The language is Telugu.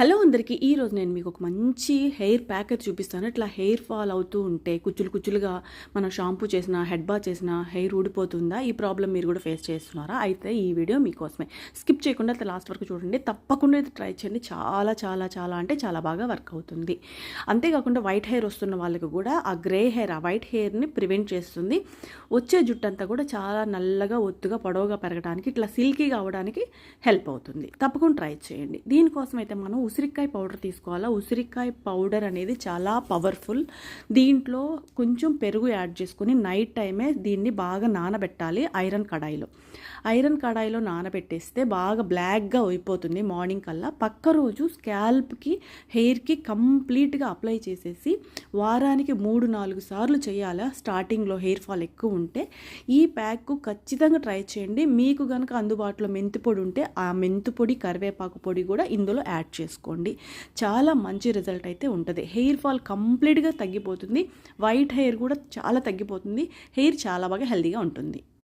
హలో అందరికీ ఈరోజు నేను మీకు ఒక మంచి హెయిర్ ప్యాకెట్ చూపిస్తాను. ఇట్లా హెయిర్ ఫాల్ అవుతూ ఉంటే కుచ్చులు కుచ్చులుగా మనం షాంపూ చేసిన హెడ్ బా చేసిన హెయిర్ ఊడిపోతుందా? ఈ ప్రాబ్లం మీరు కూడా ఫేస్ చేస్తున్నారా? అయితే ఈ వీడియో మీకోసమే. స్కిప్ చేయకుండా అయితే లాస్ట్ వరకు చూడండి. తప్పకుండా అయితే ట్రై చేయండి. చాలా చాలా చాలా అంటే చాలా బాగా వర్క్ అవుతుంది. అంతేకాకుండా వైట్ హెయిర్ వస్తున్న వాళ్ళకి కూడా ఆ గ్రే హెయిర్ ఆ వైట్ హెయిర్ని ప్రివెంట్ చేస్తుంది. వచ్చే జుట్టు అంతా కూడా చాలా నల్లగా ఒత్తుగా పొడవుగా పెరగడానికి ఇట్లా సిల్కీగా అవడానికి హెల్ప్ అవుతుంది. తప్పకుండా ట్రై చేయండి. దీనికోసం అయితే మనం ఉసిరికాయ పౌడర్ తీసుకోవాలా? ఉసిరికాయ పౌడర్ అనేది చాలా పవర్ఫుల్. దీంట్లో కొంచెం పెరుగు యాడ్ చేసుకుని నైట్ టైమే దీన్ని బాగా నానబెట్టాలి ఐరన్ కడాయిలో. ఐరన్ కడాయిలో నానబెట్టేస్తే బాగా బ్లాక్గా అయిపోతుంది మార్నింగ్ కల్లా. పక్క రోజు స్కాల్ప్కి హెయిర్కి కంప్లీట్గా అప్లై చేసేసి వారానికి మూడు నాలుగు సార్లు చేయాలా? స్టార్టింగ్లో హెయిర్ ఫాల్ ఎక్కువ ఉంటే ఈ ప్యాక్ ఖచ్చితంగా ట్రై చేయండి. మీకు కనుక అందుబాటులో మెంతి పొడి ఉంటే ఆ మెంతి పొడి కరివేపాకు పొడి కూడా ఇందులో యాడ్ చేసుకోండి చాలా మంచి రిజల్ట్ అయితే ఉంటుంది. హెయిర్ ఫాల్ కంప్లీట్గా తగ్గిపోతుంది. వైట్ హెయిర్ కూడా చాలా తగ్గిపోతుంది. హెయిర్ చాలా బాగా హెల్తీగా ఉంటుంది.